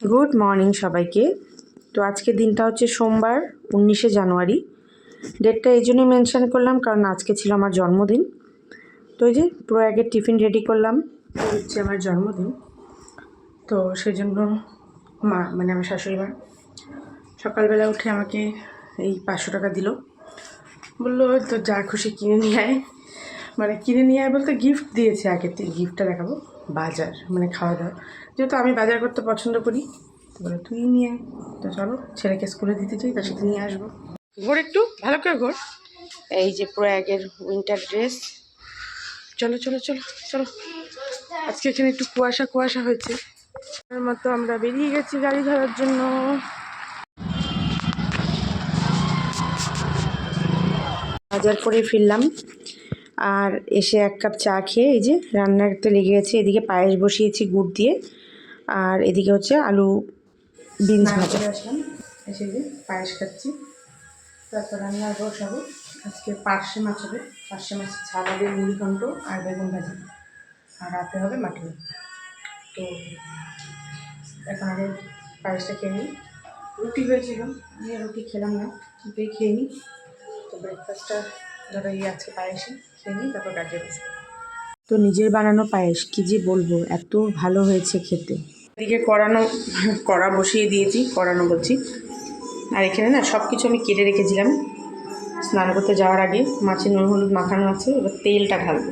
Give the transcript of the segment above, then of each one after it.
Good morning সবাইকে। তো আজকে দিনটা হচ্ছে সোমবার, উনিশে জানুয়ারি। ডেটটা এই জন্যই মেনশান করলাম কারণ আজকে ছিল আমার জন্মদিন। তো এই যে পুরো আগে টিফিন রেডি করলাম হচ্ছে আমার জন্মদিন। তো সেই জন্য মা মানে আমার শাশুড়ি মা সকালবেলা উঠে আমাকে এই পাঁচশো টাকা দিল। বলল তো যা খুশি কিনে নিয়ে আয়। মানে কিনে নিয়ে আয় বলতে গিফট দিয়েছে, আগের থেকে গিফটটা দেখাবো। বাজার মানে খাওয়া দাওয়া যেহেতু আমি বাজার করতে পছন্দ করি বলে, তুই নিয়ে তো চলো, ছেলেকে স্কুলে দিতে চাই তার সাথে নিয়ে আসব। ঘোর একটু, ভালো করে ঘোর। এই যে প্রয়াগের উইন্টার ড্রেস চলো চলো চলো চলো। আজকে এখানে একটু কুয়াশা কুয়াশা হয়েছে। তার মতো আমরা বেরিয়ে গেছি গাড়ি ধরার জন্য। বাজার করে ফিরলাম। আর এসে এক কাপ চা খেয়ে এই যে রান্নাতে লেগে গেছে। এদিকে পায়েস বসিয়েছি গুড় দিয়ে। আর এদিকে হচ্ছে আলু বিনস ভাজা। আসলাম। এসে যে পায়েস খাচ্ছি। তারপর রান্না বসাবো। আজকে পার্শে মাছ হবে। পার্শে মাছ ঝাল হবে মুড়ি ঘন্ট আর বেগুন ভাজি। আর রাতে হবে মাটি তো এখন আগে পায়েসটা খেয়ে নিই। রুটি হয়েছিল। আমি রুটি খেলাম না। দুটোই খেয়ে নিই। তো ব্রেকফাস্টটা ধরো এই আজকে পায়েসে। খেয়ে নিই তারপর কাজে বসবো তো নিজের বানানো পায়েস কী যে বলব এত ভালো হয়েছে খেতে। এদিকে করানো কড়া বসিয়ে দিয়েছি করানো বলছি। আর এখানে না সব কিছু আমি কেটে রেখেছিলাম। স্নান করতে যাওয়ার আগে মাছে নুন হলুদ মাখানো আছে এবার তেলটা ঢালবো।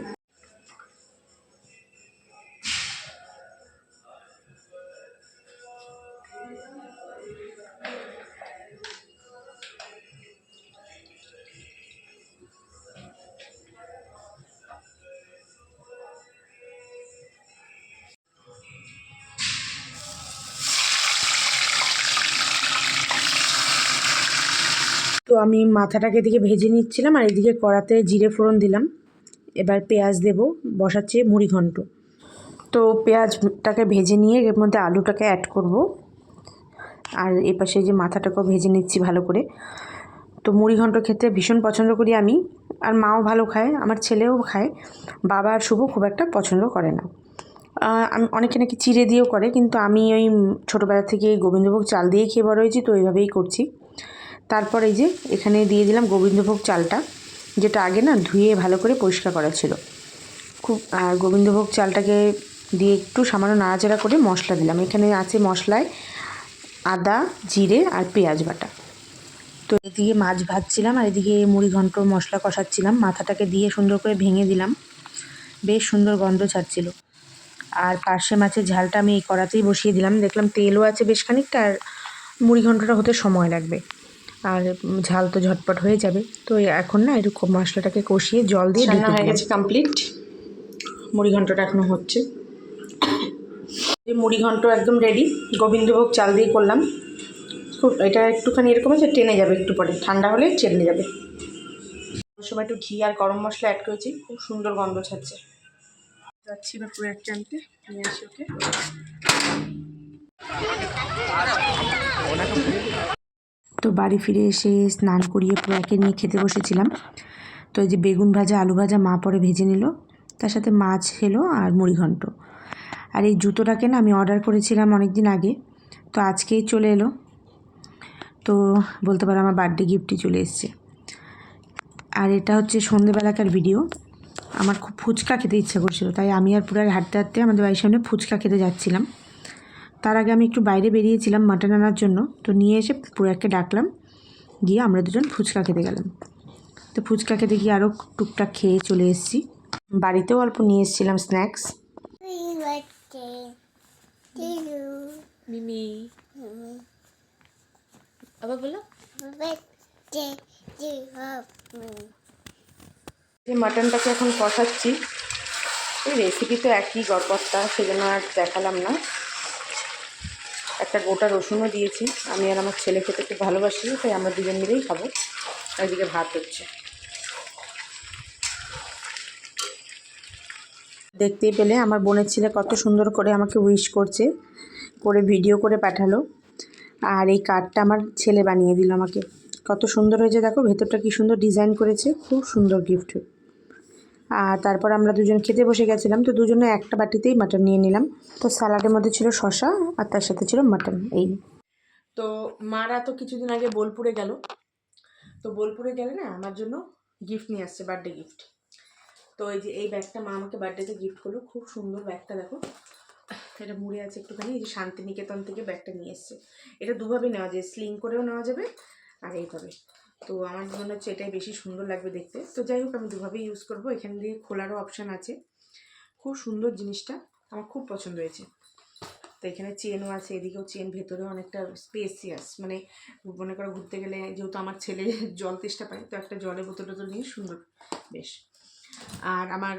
তো আমি মাথাটাকে এদিকে ভেজে নিচ্ছিলাম আর এদিকে কড়াতে জিরে ফোড়ন দিলাম। এবার পেঁয়াজ দেব, বসাচ্ছি মুড়ি ঘন্ট। তো পেঁয়াজটাকে ভেজে নিয়ে এর মধ্যে আলুটাকে অ্যাড করব। আর এপাশে যে মাথাটাকেও ভেজে নিচ্ছি ভালো করে। তো মুড়ি ঘন্ট খেতে ভীষণ পছন্দ করি আমি। আর মাও ভালো খায়, আমার ছেলেও খায়। বাবা আর শুভ খুব একটা পছন্দ করে না। আমি অনেকে নাকি চিড়ে দিয়েও করে, কিন্তু আমি ওই ছোটোবেলা থেকে গোবিন্দভোগ চাল দিয়েই খেয়ে বড় হয়েছি, তো এইভাবেই করছি। তারপর এই যে এখানে দিয়ে দিলাম গোবিন্দভোগ চালটা, যেটা আগে না ধুয়ে ভালো করে পরিষ্কার করা ছিল। খুব আর গোবিন্দভোগ চালটাকে দিয়ে একটু সামান্য নাড়াচাড়া করে মশলা দিলাম। এখানে আছে মশলায় আদা, জিরে আর পেঁয়াজ বাটা। তো এদিকে মাছ ভাজছিলাম আর এদিকে মুড়ি ঘন্ট মশলা কষাচ্ছিলাম। মাথাটাকে দিয়ে সুন্দর করে ভেঙে দিলাম। বেশ সুন্দর গন্ধ ছাড়ছিল। আর পার্শে মাছের ঝালটা আমি এই কড়াতেই বসিয়ে দিলাম। দেখলাম তেলও আছে বেশ খানিকটা আর মুড়ি ঘন্টটা হতে সময় লাগবে। আর ঝাল তো ঝটপট হয়ে যাবে। তো এখন না এরকম মশলাটাকে কষিয়ে জল দিয়ে রান্না হয়ে গেছে কমপ্লিট মুড়ি ঘন্টটা এখনও হচ্ছে। এই মুড়ি ঘন্ট একদম রেডি গোবিন্দভোগ চাল দিয়ে করলাম। খুব এটা একটুখানি এরকম আছে টেনে যাবে একটু পরে। ঠান্ডা হলে চেনে যাবে। সময় একটু ঘি আর গরম মশলা অ্যাড করেছি। খুব সুন্দর গন্ধ ছাড়ছে। যাচ্ছি বা পুরো এক আনতে নিয়ে আসি ওকে। তো বাড়ি ফিরে এসে স্নান করিয়ে প্রয়াকে নিয়ে খেতে বসেছিলাম। তো এই যে বেগুন ভাজা, আলু ভাজা মা পরে ভেজে নিল। তার সাথে মাছ এলো আর মুড়ি ঘন্ট। আর এই জুতোটাকে না আমি অর্ডার করেছিলাম অনেক দিন আগে। তো আজকেই চলে এলো। তো বলতে পারো আমার বার্থডে গিফটই চলে এসছে। আর এটা হচ্ছে সন্ধেবেলাকার ভিডিও। আমার খুব ফুচকা খেতে ইচ্ছা করছিল, তাই আমি আর পুরো হাঁটতে হাঁটতে আমাদের বাড়ির সামনে ফুচকা খেতে যাচ্ছিলাম। তার আগে আমি একটু বাইরে বেরিয়েছিলাম মাটন আনার জন্য। তো নিয়ে এসে পুরাককে ডাকলাম। গিয়ে আমরা দুজন ফুচকা খেতে গেলাম। তো ফুচকা খেতে গিয়ে আরও টুকটাক খেয়ে চলে এসেছি। বাড়িতেও অল্প নিয়ে এসেছিলাম স্ন্যাক্স. মিমি। আবার বলো. যে মাটনটাকে এখন কষাচ্ছি এই রেসিপি তো একই গড়পত্তা সেজন্য আর দেখালাম না। একটা গোটা রসুনও দিয়েছি। আমি আর আমার ছেলে খেতে খুব ভালোবাসি, তাই আমরা দুজন মিলেই খাব। এদিকে ভাত হচ্ছে। দেখতেই পেলে আমার বোনের ছেলে কত সুন্দর করে আমাকে উইশ করছে, করে ভিডিও করে পাঠালো। আর এই কার্ডটা আমার ছেলে বানিয়ে দিল আমাকে। কত সুন্দর হয়েছে, দেখো, ভেতরটা কি সুন্দর ডিজাইন করেছে, খুব সুন্দর গিফট। আর তারপর আমরা দুজন খেতে বসে গেছিলাম, তো দুজনে একটা বাটিতেই মাটন নিয়ে নিলাম। তো স্যালাডের মধ্যে ছিল শশা আর তার সাথে ছিল মাটন এই। তো মারা তো কিছুদিন আগে বোলপুরে গেল। তো বোলপুরে গেলে না আমার জন্য গিফট নিয়ে আসছে বার্থডে গিফট তো এই যে এই ব্যাগটা মা আমাকে বার্থডেতে গিফট করল, খুব সুন্দর ব্যাগটা দেখো। এটা মুড়ে আছে একটুখানি, এই যে শান্তিনিকেতন থেকে ব্যাগটা নিয়ে এসছে। এটা দুভাবে নেওয়া যায় স্লিং করেও নেওয়া যাবে আর এইভাবে। তো আমার মনে হচ্ছে এটাই বেশি সুন্দর লাগবে দেখতে। তো যাই হোক, আমি দুভাবেই ইউজ করব। এখান দিয়ে খোলারও অপশান আছে। খুব সুন্দর জিনিসটা। আমার খুব পছন্দ হয়েছে। তো এখানে চেনও আছে, এদিকেও চেন ভেতরেও অনেকটা স্পেসিয়াস মানে মনে করো ঘুরতে গেলে যেহেতু আমার ছেলে জল তেষ্টা পায়, তো একটা জলের বোতল টোতল নিয়ে সুন্দর বেশ। আর আমার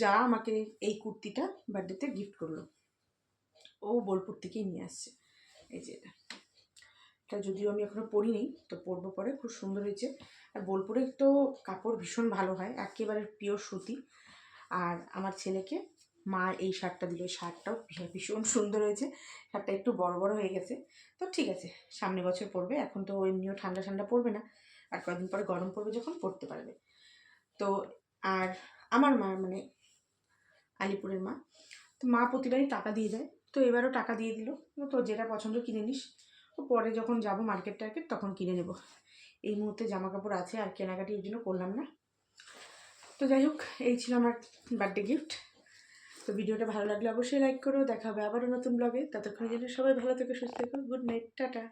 যা আমাকে এই কুর্তিটা বার্থডেতে গিফট করল, ও বোলপুর থেকেই নিয়ে আসছে। এই যে এটা। এটা যদিও আমি এখনও পরিনি, তো পরবো পরে, খুব সুন্দর হয়েছে। আর বোলপুরের তো কাপড় ভীষণ ভালো হয়, একেবারে পিওর সুতি। আর আমার ছেলেকে মা এই শার্টটা দিল শার্টটাও ভীষণ সুন্দর হয়েছে। শার্টটা একটু বড় বড় হয়ে গেছে। তো ঠিক আছে, সামনে বছর পরবে, এখন তো এমনিও ঠান্ডা ঠান্ডা পড়বে না। আর কয়েকদিন পরে গরম পড়বে যখন, পরতে পারবে। তো আর আমার মা মানে আলিপুরের মা, তো মা প্রতিবারই টাকা দিয়ে দেয়। তো এবারও টাকা দিয়ে দিল। তো যেটা পছন্দ কিনে নিস। পরে যখন যাব মার্কেট টার্কেট তখন কিনে নেব। এই মুহূর্তে জামা কাপড় আছে আর কেনাকাটি ওই জন্য করলাম না। তো যাই হোক, এই ছিল আমার বার্থডে গিফট তো ভিডিওটা ভালো লাগলে অবশ্যই লাইক করো। দেখা হবে আবারও নতুন ব্লগে ততক্ষণের জন্য সবাই ভালো থেকে, সুস্থ থেকো। Good night tata.